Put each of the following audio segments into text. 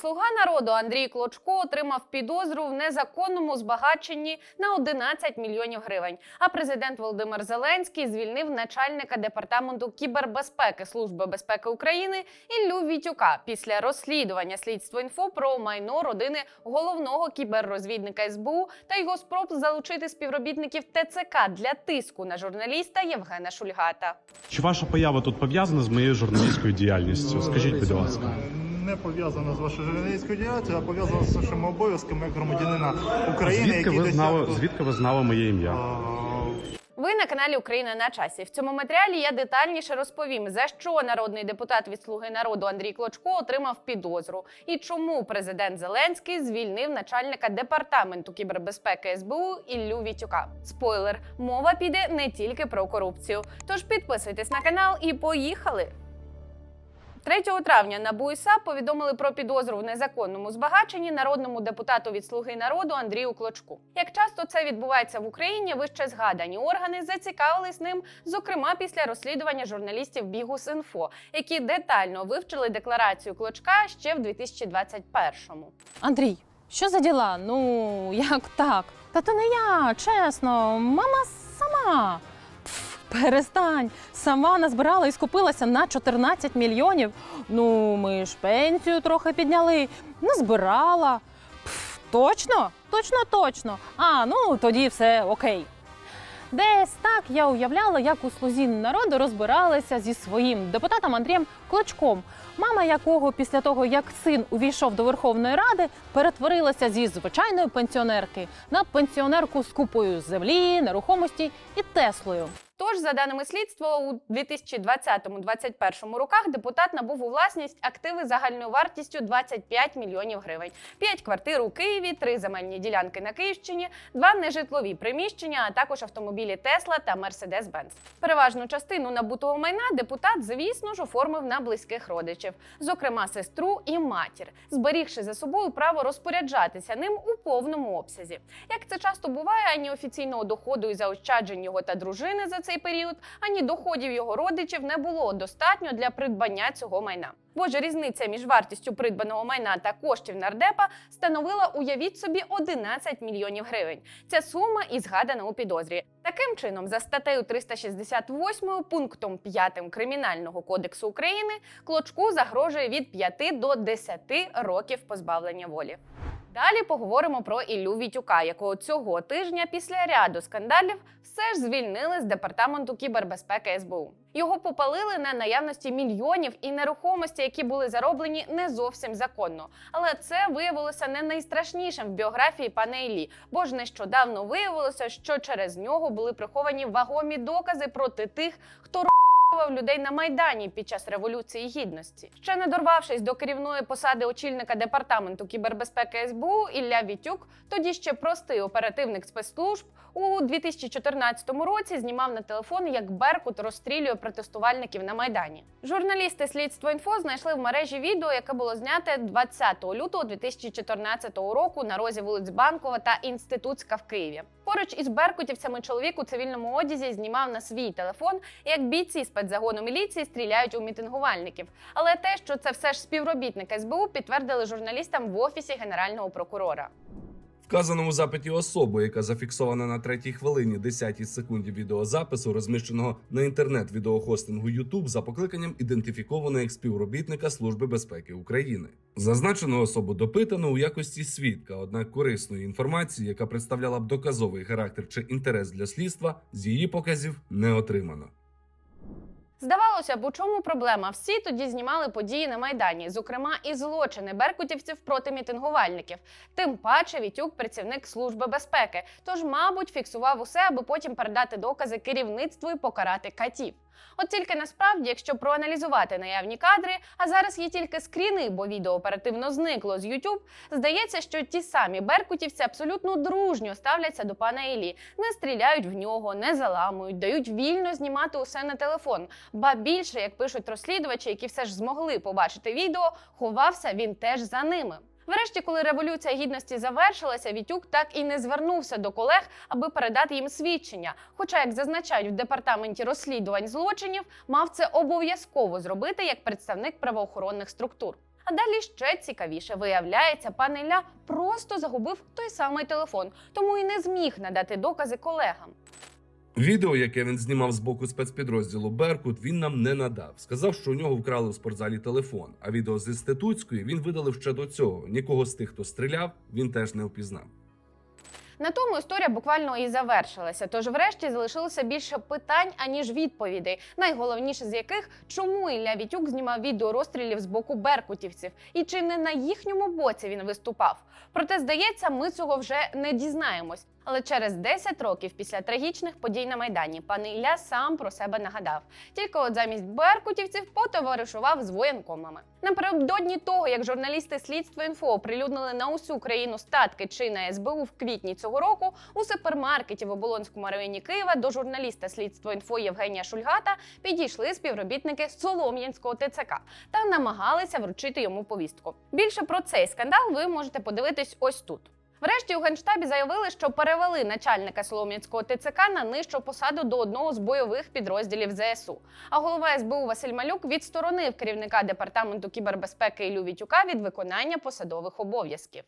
Слуга народу Андрій Клочко отримав підозру в незаконному збагаченні на 11 мільйонів гривень. А президент Володимир Зеленський звільнив начальника департаменту кібербезпеки Служби безпеки України Іллю Вітюка після розслідування слідство інфо про майно родини головного кіберрозвідника СБУ та його спроб залучити співробітників ТЦК для тиску на журналіста Євгена Шульгата. Чи ваша поява тут пов'язана з моєю журналістською діяльністю? Скажіть, будь ласка. Не пов'язано з вашою журналістською діяльністю, а пов'язано з вашими обов'язками як громадянина України, Звідки який ви досяг- знали, звідки ви знали моє ім'я? А, Ви на каналі Україна на часі. В цьому матеріалі я детальніше розповім, за що народний депутат від Слуги народу Андрій Клочко отримав підозру і чому президент Зеленський звільнив начальника департаменту кібербезпеки СБУ Іллю Вітюка. Спойлер: мова піде не тільки про корупцію. Тож підписуйтесь на канал і поїхали. 3 травня НАБУ і САП повідомили про підозру в незаконному збагаченні народному депутату від Слуги народу Андрію Клочку. Як часто це відбувається в Україні, вище згадані органи зацікавились ним, зокрема після розслідування журналістів Бігус.Інфо, які детально вивчили декларацію Клочка ще в 2021-му. Андрій, що за діла? Ну, як так? Та то не я, чесно, мама сама. Перестань. Сама назбирала і скупилася на 14 мільйонів. Ну, ми ж пенсію трохи підняли, назбирала. Пф, точно? Точно, точно. А, ну тоді все окей. Десь так я уявляла, як у слузі народу розбиралися зі своїм депутатом Андрієм Клочком, мама якого після того, як син увійшов до Верховної Ради, перетворилася зі звичайної пенсіонерки на пенсіонерку з купою землі, нерухомості і Теслою. Тож, за даними слідства, у 2020-2021 роках депутат набув у власність активи загальною вартістю 25 мільйонів гривень, 5 квартир у Києві, 3 земельні ділянки на Київщині, 2 нежитлові приміщення, а також автомобілі Тесла та Мерседес-Бенц. Переважну частину набутого майна депутат, звісно ж, оформив на близьких родичів, зокрема сестру і матір, зберігши за собою право розпоряджатися ним у повному обсязі. Як це часто буває, ані офіційного доходу і заощаджень його та дружини за цей період, ані доходів його родичів не було достатньо для придбання цього майна. Бо ж різниця між вартістю придбаного майна та коштів нардепа становила, уявіть собі, 11 мільйонів гривень. Ця сума і згадана у підозрі. Таким чином, за статтею 368 пунктом 5 Кримінального кодексу України Клочку загрожує від 5 до 10 років позбавлення волі. Далі поговоримо про Іллю Вітюка, якого цього тижня після ряду скандалів все ж звільнили з департаменту кібербезпеки СБУ. Його попалили на наявності мільйонів і нерухомості, які були зароблені не зовсім законно. Але це виявилося не найстрашнішим в біографії пана Іллі, бо ж нещодавно виявилося, що через нього були приховані вагомі докази проти тих, хто людей на майдані під час революції гідності. Ще не дорвавшись до керівної посади очільника департаменту кібербезпеки СБУ Ілля Вітюк, тоді ще простий оперативник спецслужб, у 2014 році знімав на телефон, як Беркут розстрілює протестувальників на майдані. Журналісти слідство інфо знайшли в мережі відео, яке було зняте 20 лютого 2014 року на розі вулиць Банкова та Інститутська в Києві. Поруч із беркутівцями чоловік у цивільному одязі знімав на свій телефон, як бійці спецзагону міліції стріляють у мітингувальників. Але те, що це все ж співробітник СБУ, підтвердили журналістам в офісі генерального прокурора. Вказаному запиті особи, яка зафіксована на третій хвилині 10 секунді відеозапису, розміщеного на інтернет-відеохостингу YouTube за покликанням ідентифікованого як співробітника Служби безпеки України. Зазначену особу допитано у якості свідка, однак корисної інформації, яка представляла б доказовий характер чи інтерес для слідства, з її показів не отримано. Здавалося б, у чому проблема? Всі тоді знімали події на майдані, зокрема і злочини беркутівців проти мітингувальників. Тим паче Вітюк працівник служби безпеки. Тож, мабуть, фіксував усе, аби потім передати докази керівництву і покарати катів. От тільки насправді, якщо проаналізувати наявні кадри, а зараз є тільки скріни, бо відео оперативно зникло з YouTube, здається, що ті самі беркутівці абсолютно дружньо ставляться до пана Іллі, не стріляють в нього, не заламують, дають вільно знімати усе на телефон. Ба більше, як пишуть розслідувачі, які все ж змогли побачити відео, ховався він теж за ними. Врешті, коли революція гідності завершилася, Вітюк так і не звернувся до колег, аби передати їм свідчення. Хоча, як зазначають в департаменті розслідувань злочинів, мав це обов'язково зробити як представник правоохоронних структур. А далі ще цікавіше виявляється, пан Ілля просто загубив той самий телефон, тому і не зміг надати докази колегам. Відео, яке він знімав з боку спецпідрозділу Беркут, він нам не надав. Сказав, що у нього вкрали у спортзалі телефон. А відео з інститутської він видалив ще до цього. Нікого з тих, хто стріляв, він теж не впізнав. На тому історія буквально і завершилася. Тож, врешті, залишилося більше питань аніж відповідей. Найголовніше з яких чому Ілля Вітюк знімав відео розстрілів з боку беркутівців, і чи не на їхньому боці він виступав. Проте, здається, ми цього вже не дізнаємось. Але через 10 років після трагічних подій на майдані пан Ілля сам про себе нагадав. Тільки от замість беркутівців потоваришував з воєнкомами. Напередодні того, як журналісти слідства інфо оприлюднили на усю країну статки чи на СБУ в квітні цього року, у супермаркеті в Оболонському районі Києва до журналіста слідства інфо Євгенія Шульгата підійшли співробітники Солом'янського ТЦК та намагалися вручити йому повістку. Більше про цей скандал ви можете подивитись ось тут. Врешті у генштабі заявили, що перевели начальника Солом'янського ТЦК на нижчу посаду до одного з бойових підрозділів ЗСУ. А голова СБУ Василь Малюк відсторонив керівника департаменту кібербезпеки Ілю Вітюка від виконання посадових обов'язків.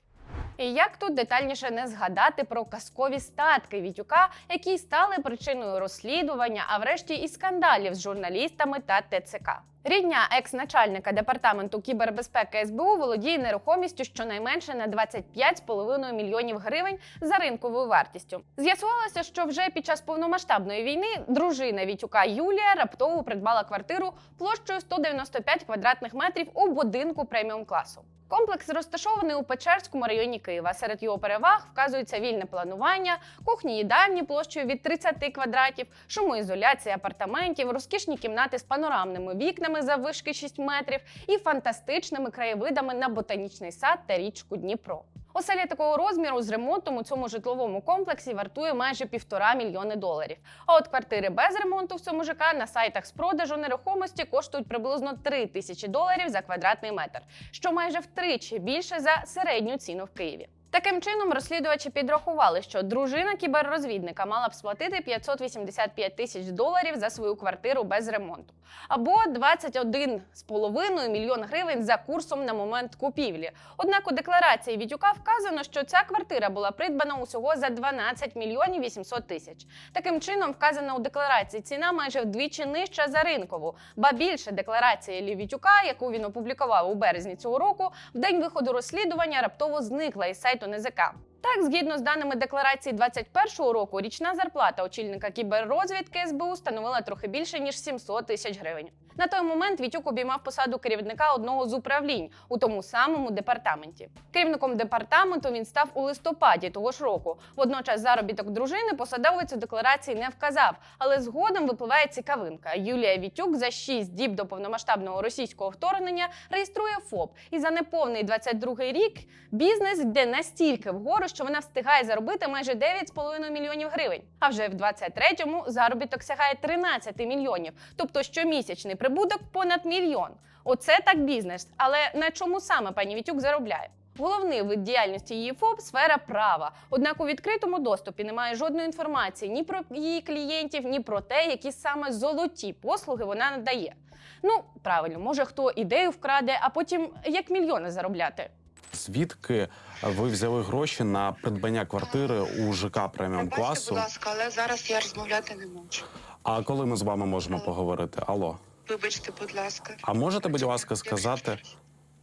І як тут детальніше не згадати про казкові статки Вітюка, які стали причиною розслідування, а врешті і скандалів з журналістами та ТЦК. Рідня екс-начальника департаменту кібербезпеки СБУ володіє нерухомістю щонайменше на 25,5 мільйонів гривень за ринковою вартістю. З'ясувалося, що вже під час повномасштабної війни дружина Вітюка Юлія раптово придбала квартиру площею 195 квадратних метрів у будинку преміум класу. Комплекс розташований у Печерському районі Києва. Серед його переваг вказується вільне планування, кухні їдальні площею від 30 квадратів, шумоізоляція апартаментів, розкішні кімнати з панорамними вікнами за вишки 6 метрів і фантастичними краєвидами на ботанічний сад та річку Дніпро. Оселя такого розміру з ремонтом у цьому житловому комплексі вартує майже півтора мільйони доларів. А от квартири без ремонту в цьому ЖК на сайтах з продажу нерухомості коштують приблизно 3 тисячі доларів за квадратний метр, що майже втричі більше за середню ціну в Києві. Таким чином, розслідувачі підрахували, що дружина кіберрозвідника мала б сплатити 585 тисяч доларів за свою квартиру без ремонту, або 21,5 мільйон гривень за курсом на момент купівлі. Однак у декларації Вітюка вказано, що ця квартира була придбана усього за 12 мільйонів 800 тисяч. Таким чином, вказана у декларації ціна майже вдвічі нижча за ринкову, ба більше декларація Лівітюка, яку він опублікував у березні цього року, в день виходу розслідування раптово зникла із сайту НЗК. Так, згідно з даними декларації 2021 року, річна зарплата очільника кіберрозвідки СБУ становила трохи більше ніж 700 тисяч гривень. На той момент Вітюк обіймав посаду керівника одного з управлінь у тому самому департаменті. Керівником департаменту він став у листопаді того ж року. Водночас заробіток дружини посадовець у декларації не вказав, але згодом випливає цікавинка. Юлія Вітюк за 6 діб до повномасштабного російського вторгнення реєструє ФОП. І за неповний 22-й рік бізнес йде настільки вгору, що вона встигає заробити майже 9,5 мільйонів гривень. А вже в 23-му заробіток сягає 13 мільйонів, тобто щомісячний прибуток понад мільйон. Оце так бізнес. Але на чому саме пані Вітюк заробляє? Головний вид діяльності її ФОП сфера права. Однак у відкритому доступі немає жодної інформації ні про її клієнтів, ні про те, які саме золоті послуги вона надає. Ну правильно, може хто ідею вкраде, а потім як мільйони заробляти. Звідки ви взяли гроші на придбання квартири у ЖК преміум класу? будь ласка, але зараз я розмовляти не можу. А коли ми з вами можемо поговорити? Алло, Вибачте, будь ласка. а можете, будь ласка, сказати?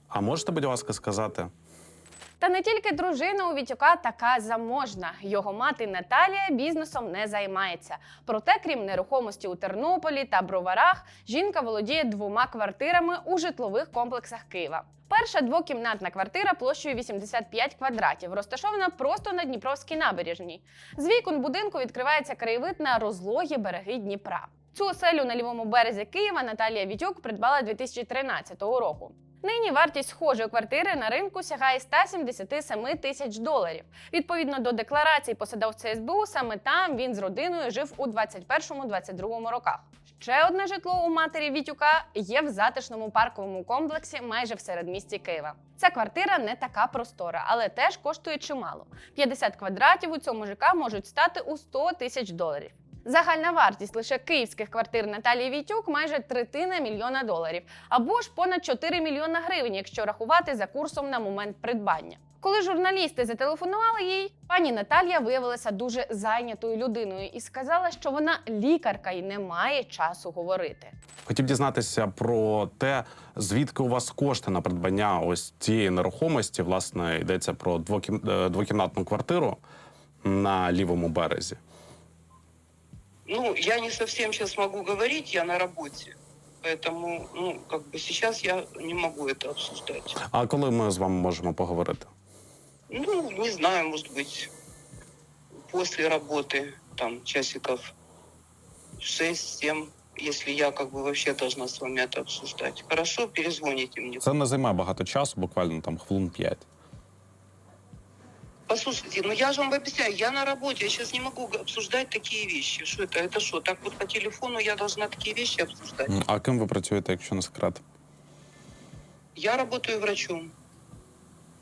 А можете, будь ласка, сказати? Та не тільки дружина у Вітюка така заможна. Його мати Наталія бізнесом не займається. Проте, крім нерухомості у Тернополі та Броварах, жінка володіє двома квартирами у житлових комплексах Києва. Перша двокімнатна квартира площею 85 квадратів, розташована просто на Дніпровській набережній. З вікон будинку відкривається краєвид на розлогі береги Дніпра. Цю оселю на лівому березі Києва Наталія Вітюк придбала 2013 року. Нині вартість схожої квартири на ринку сягає 177 тисяч доларів. Відповідно до декларації посадовця СБУ, саме там він з родиною жив у 21-22 роках. Ще одне житло у матері Вітюка є в затишному парковому комплексі майже в середмісті Києва. Ця квартира не така простора, але теж коштує чимало. 50 квадратів у цьому ЖК можуть стати у 100 тисяч доларів. Загальна вартість лише київських квартир Наталії Вітюк майже третина мільйона доларів, або ж понад 4 мільйона гривень, якщо рахувати за курсом на момент придбання. Коли журналісти зателефонували їй, пані Наталія виявилася дуже зайнятою людиною і сказала, що вона лікарка і не має часу говорити. Хотів дізнатися про те, звідки у вас кошти на придбання ось цієї нерухомості. Власне, йдеться про двокім... е, квартиру на лівому березі. Ну, я не совсем сейчас могу говорить, я на работе. Поэтому, ну, как бы сейчас я не могу это обсуждать. А коли ми з вами можемо поговорити? Ну, не знаю, может быть, после работы, там, часиков 6-7, если я как бы вообще должна с вами это обсуждать. Хорошо, перезвоните мне. Це не займає багато часу, буквально там хвилин 5. Послушайте, ну я же вам объясняю, я на работе, я сейчас не могу г- обсуждать такие вещи. Что это? Это что, так вот по телефону я должна такие вещи обсуждать? А ким ви працюєте, якщо не секрет? Я работаю врачом.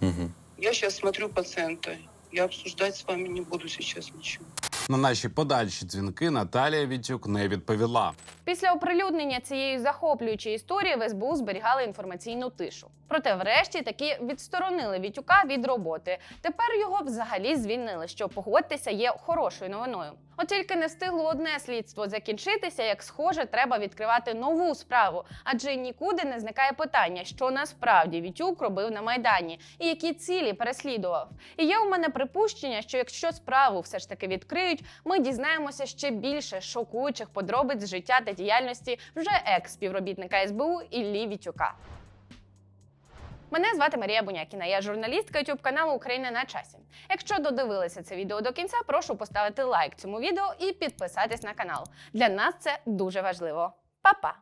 Угу. Я сейчас смотрю пациента. Я обсуждать с вами не буду сейчас ничего. На наші подальші дзвінки Наталія Вітюк не відповіла. Після оприлюднення цієї захоплюючої історії в СБУ зберігали інформаційну тишу. Проте, врешті, таки відсторонили Вітюка від роботи. Тепер його взагалі звільнили, що погодьтеся є хорошою новиною. От тільки не встигло одне слідство закінчитися, як схоже, треба відкривати нову справу, адже нікуди не зникає питання, що насправді Вітюк робив на майдані і які цілі переслідував. І є у мене припущення, що якщо справу все ж таки відкриють, ми дізнаємося ще більше шокуючих подробиць з життя та діяльності вже екс-співробітника СБУ Іллі Вітюка. Мене звати Марія Бунякіна. Я журналістка youtube каналу Україна на часі. Якщо додивилися це відео до кінця, прошу поставити лайк цьому відео і підписатись на канал. Для нас це дуже важливо. Па-па!